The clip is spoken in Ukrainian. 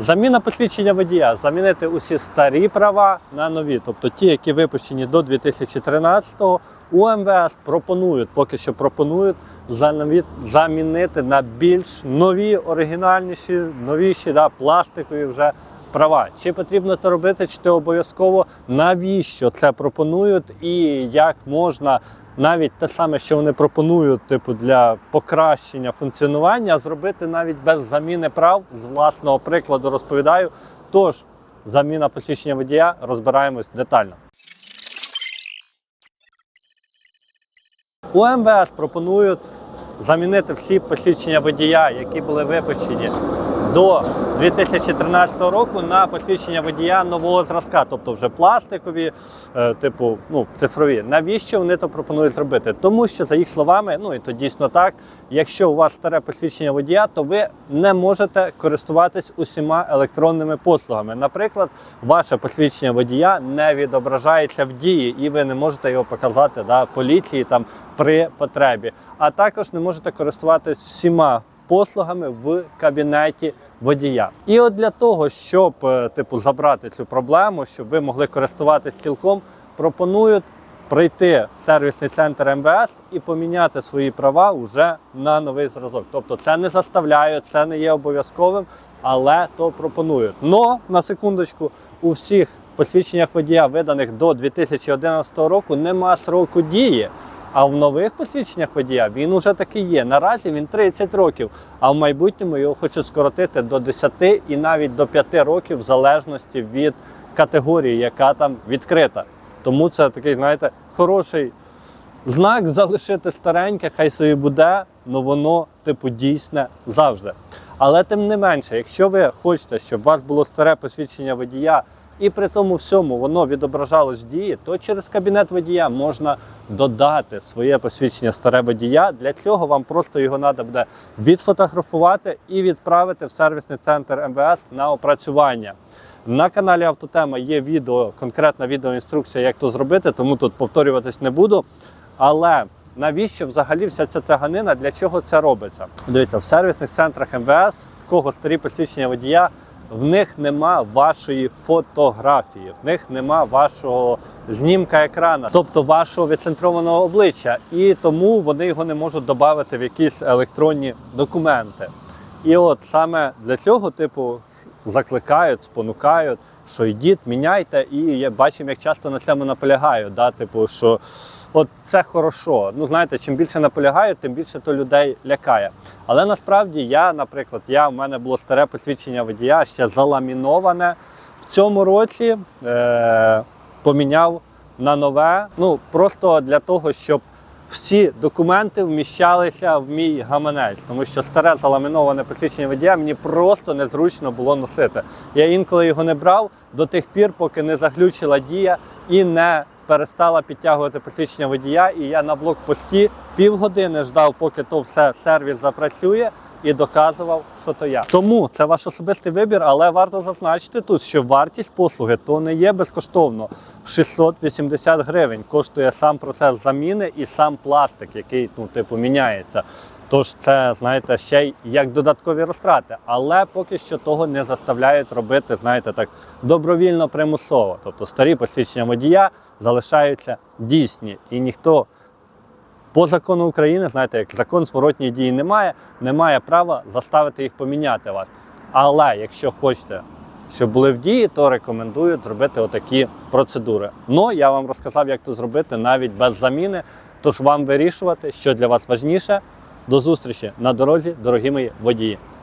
Заміна посвідчення водія. Замінити усі старі права на нові, тобто ті, які випущені до 2013-го, у МВС пропонують, поки що пропонують замі- замінити на більш нові, оригінальніші, новіші, да, пластикові вже права. Чи потрібно це робити, чи це обов'язково? Навіщо це пропонують і як можна навіть те саме, що вони пропонують, типу для покращення функціонування, зробити навіть без заміни прав. З власного прикладу розповідаю. Тож, заміна посвідчення водія розбираємось детально. У МВС пропонують замінити всі посвідчення водія, які були випущені до 2013 року на посвідчення водія нового зразка, тобто вже пластикові, е, типу ну, цифрові. Навіщо вони то пропонують робити? Тому що, за їх словами, ну і то дійсно так, якщо у вас старе посвідчення водія, то ви не можете користуватись усіма електронними послугами. Наприклад, ваше посвідчення водія не відображається в дії, і ви не можете його показати да, поліції там при потребі. А також не можете користуватись всіма послугами в кабінеті водія. І от для того, щоб е, типу забрати цю проблему, щоб ви могли користуватись цілком, пропонують прийти в сервісний центр МВС і поміняти свої права вже на новий зразок. Тобто це не заставляють, це не є обов'язковим, але то пропонують. Но на секундочку, у всіх посвідченнях водія, виданих до 2011 року, нема сроку дії. А в нових посвідченнях водія він уже таки є. Наразі він 30 років, а в майбутньому його хочуть скоротити до 10 і навіть до 5 років, в залежності від категорії, яка там відкрита. Тому це такий, знаєте, хороший знак залишити стареньке, хай собі буде, але воно, типу, дійсне завжди. Але тим не менше, якщо ви хочете, щоб у вас було старе посвідчення водія, і при тому всьому воно відображалось в дії, то через кабінет водія можна додати своє посвідчення старе водія. Для цього вам просто його треба буде відфотографувати і відправити в сервісний центр МВС на опрацювання. На каналі Автотема є відео, конкретна відеоінструкція, як то зробити, тому тут повторюватись не буду. Але навіщо взагалі вся ця тяганина, для чого це робиться? Дивіться, в сервісних центрах МВС, в кого старі посвідчення водія, в них нема вашої фотографії, в них нема вашого знімка екрана, тобто вашого відцентрованого обличчя. І тому вони його не можуть додати в якісь електронні документи. І от саме для цього, типу, закликають, спонукають, що йдіть, міняйте, і я бачимо, як часто на цьому наполягають. Да? Типу, що от це хорошо. Ну, знаєте, чим більше наполягають, тим більше то людей лякає. Але насправді я, наприклад, я, в мене було старе посвідчення водія, ще заламіноване. В цьому році е- поміняв на нове. Ну, просто для того, щоб всі документи вміщалися в мій гаманець, тому що старе заламіноване посвідчення водія мені просто незручно було носити. Я інколи його не брав до тих пір, поки не заглючила дія і не перестала підтягувати посвідчення водія. І я на блокпості півгодини ждав, поки то все сервіс запрацює. І доказував, що то я. Тому це ваш особистий вибір, але варто зазначити тут, що вартість послуги то не є безкоштовно. 680 гривень коштує сам процес заміни і сам пластик, який ну, типу, міняється. Тож це, знаєте, ще й як додаткові розтрати. Але поки що того не заставляють робити, знаєте, так добровільно примусово. Тобто старі посвідчення водія залишаються дійсні, і ніхто по закону України, знаєте, як закон зворотньої дії немає, немає права заставити їх поміняти вас. Але якщо хочете, щоб були в дії, то рекомендую зробити отакі процедури. Ну я вам розказав, як це зробити навіть без заміни. Тож вам вирішувати, що для вас важніше. До зустрічі на дорозі, дорогі мої водії.